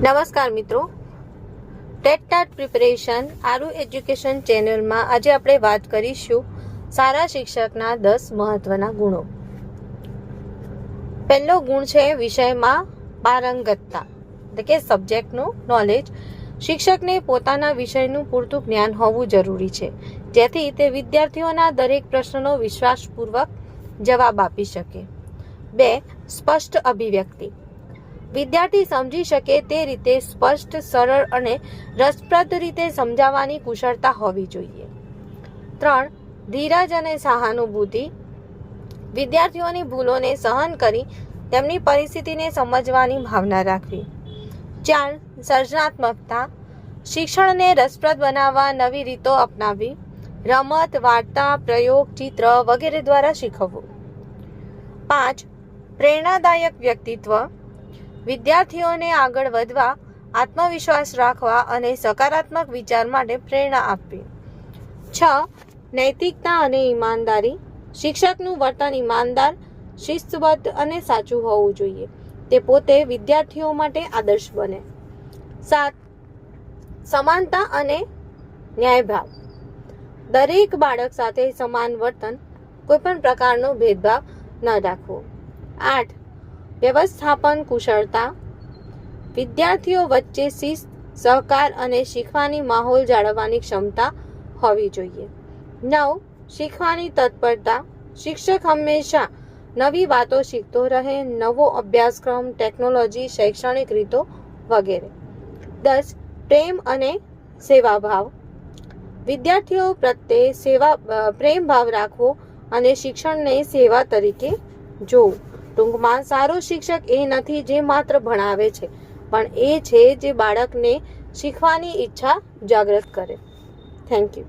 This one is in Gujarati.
નમસ્કાર મિત્રો. ટેટટાટ પ્રિપેરેશન આરુ એજ્યુકેશન ચેનલમાં આજે આપણે વાત કરીશું સારા શિક્ષકના દસ મહત્વના ગુણો. પહેલો ગુણ છે વિષયમાં પારંગતતા, એટલે કે સબ્જેક્ટનું નોલેજ શિક્ષકને પોતાના વિષયનું પૂરતું જ્ઞાન હોવું જરૂરી છે. જેથી તે વિદ્યાર્થીઓના દરેક પ્રશ્નનો વિશ્વાસપૂર્વક જવાબ આપી શકે. બે, સ્પષ્ટ અભિવ્યક્તિ. વિદ્યાર્થી સમજી શકે તે રીતે સ્પષ્ટ, સરળ અને રસપ્રદ રીતે સમજાવવાની કુશળતા હોવી જોઈએ. ત્રણ, ધીરજ અને સહાનુભૂતિ. વિદ્યાર્થીઓની ભૂલોને સહન કરી તેમની પરિસ્થિતિને સમજવાની ભાવના રાખવી. ચાર, સર્જનાત્મકતા. શિક્ષણને રસપ્રદ બનાવવા નવી રીતો અપનાવવી. રમત, વાર્તા, પ્રયોગ, ચિત્ર વગેરે દ્વારા શીખવવું. પાંચ, પ્રેરણાદાયક વ્યક્તિત્વ. વિદ્યાર્થીઓને આગળ વધવા, આત્મવિશ્વાસ રાખવા અને સકારાત્મક વિચાર માટે પ્રેરણા આપવી. છ, નૈતિકતા અને ઈમાનદારી. શિક્ષકનું વર્તન ઈમાનદાર, શિસ્તબદ્ધ અને સાચું હોવું જોઈએ. તે પોતે વિદ્યાર્થીઓ માટે આદર્શ બને. સાત, સમાનતા અને ન્યાયભાવ. દરેક બાળક સાથે સમાન વર્તન, કોઈપણ પ્રકારનો ભેદભાવ ન રાખવો. આઠ વ્યવસ્થાપન, કુશળતા. વિદ્યાર્થીઓ વચ્ચે શિસ્ત, સહકાર અને શીખવાની માહોલ જાળવવાની ક્ષમતા હોવી જોઈએ. નવ, શીખવાની તત્પરતા. શિક્ષક હંમેશા નવી વાતો શીખતો રહે, નવો અભ્યાસક્રમ, ટેકનોલોજી, શૈક્ષણિક રીતો વગેરે. દસ, પ્રેમ અને સેવાભાવ. વિદ્યાર્થીઓ પ્રત્યે સેવા પ્રેમ ભાવ રાખવો અને શિક્ષણને સેવા તરીકે જોવું. ટૂંકમાં સારો શિક્ષક એ નથી જે માત્ર ભણાવે છે, પણ એ છે જે બાળકને શીખવાની ઈચ્છા જાગૃત કરે. Thank you